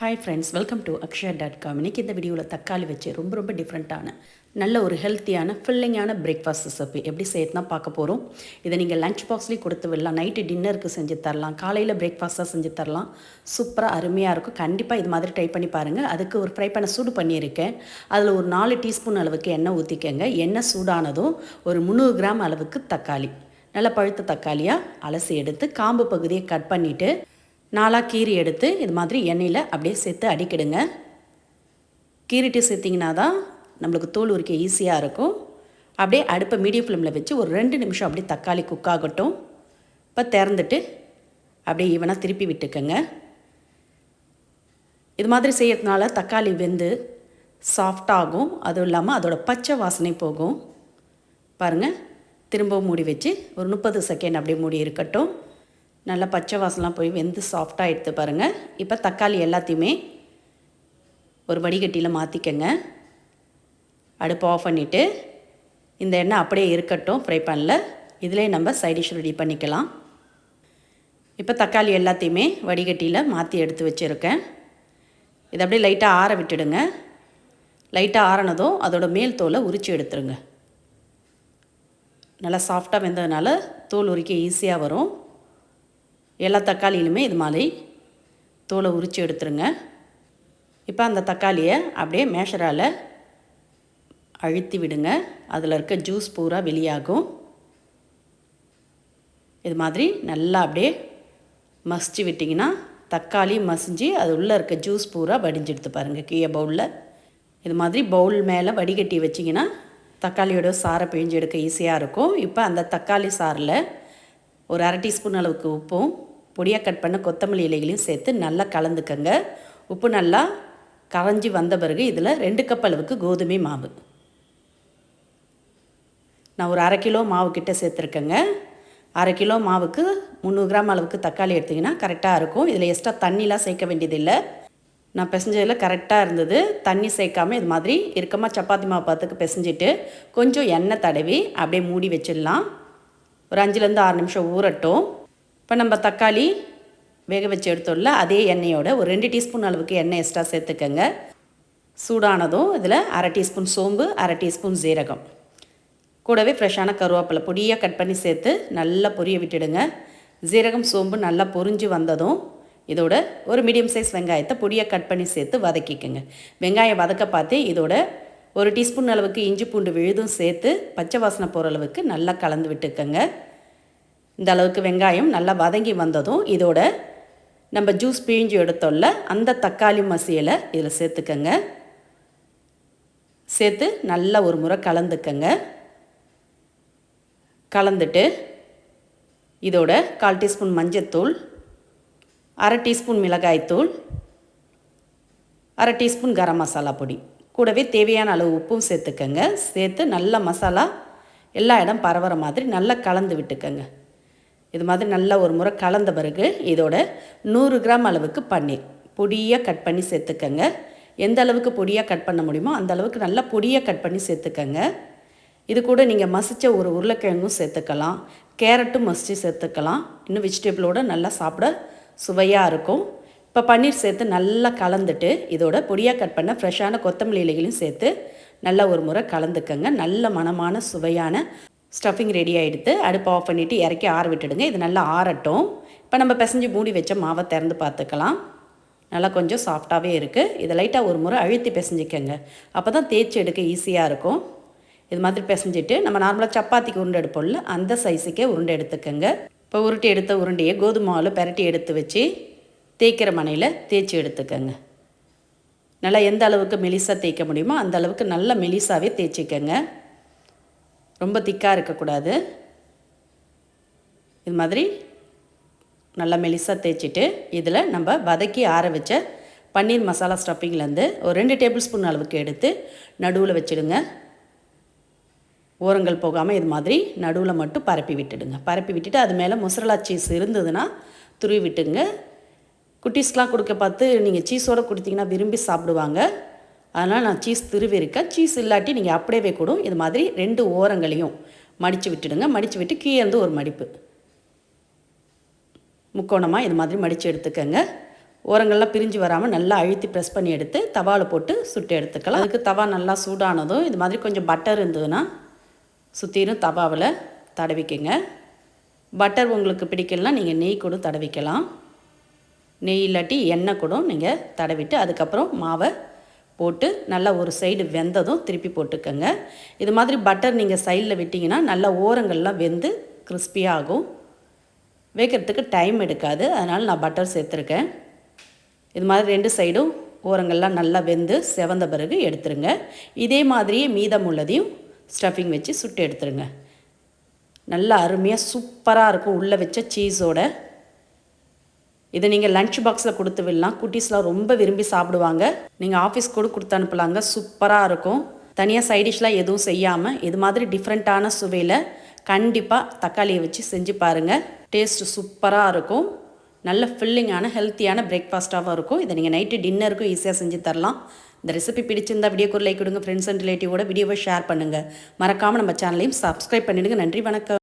Hi friends welcome to Akshaya dot com இன்றைக்கி இந்த வீடியோவில் தக்காளி வச்சு ரொம்ப ரொம்ப டிஃப்ரெண்ட்டான நல்ல ஒரு ஹெல்த்தியான ஃபில்லிங்கான பிரேக்ஃபாஸ்ட் ரெசிபி எப்படி செய்யறதுனா பார்க்க போகிறோம் இதை நீங்கள் லஞ்ச் பாக்ஸ்லேயும் கொடுத்து விடலாம். நைட்டு டின்னருக்கு செஞ்சு தரலாம். காலையில் பிரேக்ஃபாஸ்ட்டாக செஞ்சு தரலாம். சூப்பராக அருமையாக இருக்கும். கண்டிப்பாக இது மாதிரி ட்ரை பண்ணி பாருங்கள் அதுக்கு ஒரு ஃப்ரை பண்ண சூடு பண்ணியிருக்கேன். அதில் ஒரு நாலு டீஸ்பூன் அளவுக்கு எண்ணெய் ஊற்றிக்கங்க எண்ணெய் சூடானதும் ஒரு முந்நூறு கிராம் அளவுக்கு தக்காளி. நல்லா பழுத்த தக்காளியாக அலசி எடுத்து காம்பு பகுதியை கட் பண்ணிவிட்டு நாலாக கீரி எடுத்து இது மாதிரி எண்ணெயில் அப்படியே சேர்த்து அடிக்கிடுங்க. கீறிட்டு சேர்த்திங்கன்னா தான் நம்மளுக்கு தோல் உரிக்க ஈஸியாக இருக்கும். அப்படியே அடுப்பை மீடியம் ஃப்ளேமில் வச்சு ஒரு ரெண்டு நிமிஷம் அப்படியே தக்காளி குக் ஆகட்டும். இப்போ திறந்துட்டு அப்படியே ஈவனாக திருப்பி விட்டுக்கோங்க. இது மாதிரி செய்யறதுனால தக்காளி வெந்து சாஃப்டாகும் அதுவும் இல்லாமல் அதோட பச்சை வாசனை போகும். பாருங்கள் திரும்பவும் மூடி வச்சு ஒரு முப்பது செகண்ட் அப்படியே மூடி இருக்கட்டும். நல்லா பச்சை வாசலாம் போய் வெந்து சாஃப்டாக எடுத்து பாருங்கள் இப்போ தக்காளி எல்லாத்தையுமே ஒரு வடிகட்டியில் மாற்றிக்கங்க அடுப்பு ஆஃப் பண்ணிவிட்டு இந்த எண்ணெய் அப்படியே இருக்கட்டும் ஃப்ரை பேனில் இதிலே நம்ம சைடிஷ் ரெடி பண்ணிக்கலாம். இப்போ தக்காளி எல்லாத்தையுமே வடிகட்டியில் மாற்றி எடுத்து வச்சுருக்கேன். இதை அப்படியே லைட்டாக ஆற விட்டுடுங்க. லைட்டாக ஆறினதும் அதோட மேல் தோலை உரித்து எடுத்துருங்க. நல்லா சாஃப்டாக வெந்ததுனால தோல் உரிக்க ஈஸியாக வரும். எல்லா தக்காளியிலுமே இது மாதிரி தோலை உரித்து எடுத்துருங்க. இப்போ அந்த தக்காளியை அப்படியே மேஷரால் அழுத்தி விடுங்க. அதில் இருக்க ஜூஸ் பூரா வெளியாகும். இது மாதிரி நல்லா அப்படியே மசிச்சு விட்டிங்கன்னா தக்காளி மசிஞ்சு அது உள்ளே இருக்க ஜூஸ் பூரா வடிஞ்செடுத்து பாருங்கள் கீழே பவுலில் இது மாதிரி பவுல் மேலே வடிகட்டி வச்சிங்கன்னா தக்காளியோட சாரை பிழிஞ்சு எடுக்க ஈஸியாக இருக்கும். இப்போ அந்த தக்காளி சாரில் ஒரு அரை டீஸ்பூன் அளவுக்கு உப்பும் பொடியாக கட் பண்ண கொத்தமல்லி இலைகளையும் சேர்த்து நல்லா கலந்துக்கங்க. உப்பு நல்லா கரைஞ்சி வந்த பிறகு இதில் ரெண்டு கப் அளவுக்கு கோதுமை மாவு. நான் ஒரு அரை கிலோ மாவு கிட்ட சேர்த்துருக்கேங்க. அரை கிலோ மாவுக்கு முந்நூறு கிராம் அளவுக்கு தக்காளி எடுத்திங்கன்னா கரெக்டாக இருக்கும். இதில் எக்ஸ்ட்ரா தண்ணிலாம் சேர்க்க வேண்டியதில்லை. நான் பிசைஞ்சதில் கரெக்டாக இருந்தது. தண்ணி சேர்க்காமல் இது மாதிரி இறுக்கமாக சப்பாத்தி மாவு பார்த்துக்கு பிசைஞ்சிட்டு கொஞ்சம் எண்ணெய் தடவி அப்படியே மூடி வச்சிடலாம். ஒரு அஞ்சுலேருந்து ஆறு நிமிஷம் ஊறட்டும். இப்போ நம்ம தக்காளி வேக வச்சு எடுத்தோம்ல அதே எண்ணெயோட ஒரு ரெண்டு டீஸ்பூன் அளவுக்கு எண்ணெய் எக்ஸ்ட்ரா சேர்த்துக்கோங்க. சூடானதும் இதில் அரை டீஸ்பூன் சோம்பு அரை டீஸ்பூன் ஜீரகம் கூடவே ஃப்ரெஷ்ஷான கருவேப்பிலை பொடியாக கட் பண்ணி சேர்த்து நல்லா பொரிய விட்டுடுங்க. ஜீரகம் சோம்பு நல்லா பொரிஞ்சு வந்ததும் இதோட ஒரு மீடியம் சைஸ் வெங்காயத்தை பொடியாக கட் பண்ணி சேர்த்து வதக்கிக்கோங்க. வெங்காயம் வதக்க பார்த்து இதோட ஒரு டீஸ்பூன் அளவுக்கு இஞ்சி பூண்டு விழுதும் சேர்த்து பச்சை வாசனை போகிற அளவுக்கு நல்லா கலந்து விட்டுக்கோங்க. இந்த அளவுக்கு வெங்காயம் நல்லா வதங்கி வந்ததும் இதோட நம்ம ஜூஸ் பிழிஞ்சு எடுத்தோம்ல அந்த தக்காளி மசியலை இதில் சேர்த்துக்கங்க. சேர்த்து நல்லா ஒரு முறை கலந்துக்கங்க. கலந்துட்டு இதோட கால் டீஸ்பூன் மஞ்சத்தூள் அரை டீஸ்பூன் மிளகாய்த்தூள் அரை டீஸ்பூன் கரம் மசாலா பொடி. கூடவே தேவையான அளவு உப்பும் சேர்த்துக்கங்க. சேர்த்து நல்ல மசாலா எல்லா இடம் பரவுற மாதிரி நல்லா கலந்து விட்டுக்கங்க. இது மாதிரி நல்லா ஒரு முறை கலந்த பிறகு இதோட நூறு கிராம் அளவுக்கு பன்னீர். பொடியாக கட் பண்ணி சேர்த்துக்கங்க. எந்த அளவுக்கு பொடியாக கட் பண்ண முடியுமோ அந்த அளவுக்கு நல்லா பொடியாக கட் பண்ணி சேர்த்துக்கங்க. இது கூட நீங்கள் மசித்த ஒரு உருளைக்கிழங்கும் சேர்த்துக்கலாம். கேரட்டும் மசித்து சேர்த்துக்கலாம். இன்னும் வெஜிடபிளோடு நல்லா சாப்பிட சுவையாக இருக்கும். இப்போ பன்னீர் சேர்த்து நல்லா கலந்துட்டு இதோட பொடியாக கட் பண்ண ஃப்ரெஷ்ஷான கொத்தமல்லி இலைகளையும் சேர்த்து நல்லா ஒரு முறை கலந்துக்கங்க. நல்ல மனமான சுவையான ஸ்டஃபிங் ரெடி ஆகிடுத்து அடுப்பை ஆஃப் பண்ணிவிட்டு இறக்கி ஆற விட்டுடுங்க. இது நல்லா ஆறட்டும். இப்போ நம்ம பிசைஞ்சு மூடி வச்ச மாவை திறந்து பார்த்துக்கலாம். நல்லா கொஞ்சம் சாஃப்டாகவே இருக்குது இதை லைட்டாக ஒரு முறை அழுத்தி பிசைஞ்சிக்கோங்க. அப்போ தான் தேய்ச்சி எடுக்க ஈஸியாக இருக்கும். இது மாதிரி பிசைஞ்சிட்டு நம்ம நார்மலாக சப்பாத்திக்கு உருண்டை எடுப்போம்ல அந்த சைஸுக்கே உருண்டை எடுத்துக்கோங்க. இப்போ உருட்டி எடுத்த உருண்டையை கோதுமாவில் பெரட்டி எடுத்து வச்சு தேய்க்கிற மனையில் தேய்ச்சி எடுத்துக்கோங்க. நல்லா எந்த அளவுக்கு மெலிசாக தேய்க்க முடியுமோ அந்த அளவுக்கு நல்ல மெலிசாவே தேய்ச்சிக்கோங்க. ரொம்ப திக்காக இருக்கக்கூடாது. இது மாதிரி நல்லா மெலிசாக தேய்ச்சிட்டு இதில் நம்ம வதக்கி ஆற வச்ச பன்னீர் மசாலா ஸ்டஃபிங்லேருந்து ஒரு ரெண்டு டேபிள் ஸ்பூன் அளவுக்கு எடுத்து நடுவில் வச்சுடுங்க. ஓரங்கள் போகாமல் இது மாதிரி நடுவில் மட்டும் பரப்பி விட்டுடுங்க. பரப்பி விட்டுட்டு அது மேலே மொசரலா சீஸ் இருந்ததுன்னா துருவி விட்டுங்க குட்டீஸ்க்கெலாம் கொடுக்க பார்த்து நீங்கள் சீஸோடு கொடுத்தீங்கன்னா விரும்பி சாப்பிடுவாங்க. அதனால் நான் சீஸ் திருவிருக்கேன் சீஸ் இல்லாட்டி நீங்கள் அப்படியே கூடும். இது மாதிரி ரெண்டு ஓரங்களையும் மடித்து விட்டுடுங்க. மடித்து விட்டு கீழேருந்து ஒரு மடிப்பு. முக்கோணமாக இது மாதிரி மடித்து எடுத்துக்கோங்க. ஓரங்கள்லாம் பிரிஞ்சு வராமல் நல்லா அழுத்தி ப்ரெஸ் பண்ணி எடுத்து தவாவில் போட்டு சுட்டு எடுத்துக்கலாம். அதுக்கு தவா நல்லா சூடானதும் இது மாதிரி கொஞ்சம் பட்டர் இருந்ததுன்னா சுற்றிலும் தவாவில் தடவிக்கங்க. பட்டர் உங்களுக்கு பிடிக்கலனா நீங்கள் நெய் கூட தடவிக்கலாம். நெய் இல்லாட்டி எண்ணெய் கூட நீங்கள் தடவிட்டு அதுக்கப்புறம் மாவை போட்டு நல்லா ஒரு சைடு வெந்ததும் திருப்பி போட்டுக்கோங்க. இது மாதிரி பட்டர் நீங்கள் சைடில் விட்டிங்கன்னா நல்லா ஓரங்கள்லாம் வெந்து கிறிஸ்பியாகும் வைக்கிறதுக்கு டைம் எடுக்காது. அதனால் நான் பட்டர் சேர்த்துருக்கேன். இது மாதிரி ரெண்டு சைடும் ஓரங்கள்லாம் நல்லா வெந்து செவந்த பிறகு எடுத்துருங்க. இதே மாதிரியே மீதம் உள்ளதையும் ஸ்டஃபிங் வச்சு சுட்டு எடுத்துருங்க. நல்லா அருமையாக சூப்பராக இருக்கும். உள்ளே வச்ச சீஸோட இதை நீங்கள் லஞ்ச் பாக்ஸில் கொடுத்து விடலாம். குட்டீஸ்லாம் ரொம்ப விரும்பி சாப்பிடுவாங்க. நீங்கள் ஆஃபீஸ் கூட கொடுத்து அனுப்பலாங்க. சூப்பராக இருக்கும். தனியாக சைடிஷ்லாம் எதுவும் செய்யாமல் இது மாதிரி டிஃப்ரெண்ட்டான சுவையில் கண்டிப்பாக தக்காளியை வச்சு செஞ்சு பாருங்கள் டேஸ்ட் சூப்பராக இருக்கும். நல்ல ஃபில்லிங்கான ஹெல்த்தியான பிரேக்ஃபாஸ்ட்டாகவும் இருக்கும். இதை நீங்கள் நைட்டு டின்னருக்கும் ஈஸியாக செஞ்சு தரலாம். இந்த ரெசிபி பிடிச்சிருந்தா வீடியோக்கு லைக் கொடுங்க. ஃப்ரெண்ட்ஸ் அண்ட் ரிலேட்டிவோட வீடியோவை ஷேர் பண்ணுங்கள் மறக்காமல் நம்ம சேனலையும் சப்ஸ்கிரைப் பண்ணிவிடுங்க நன்றி வணக்கம்.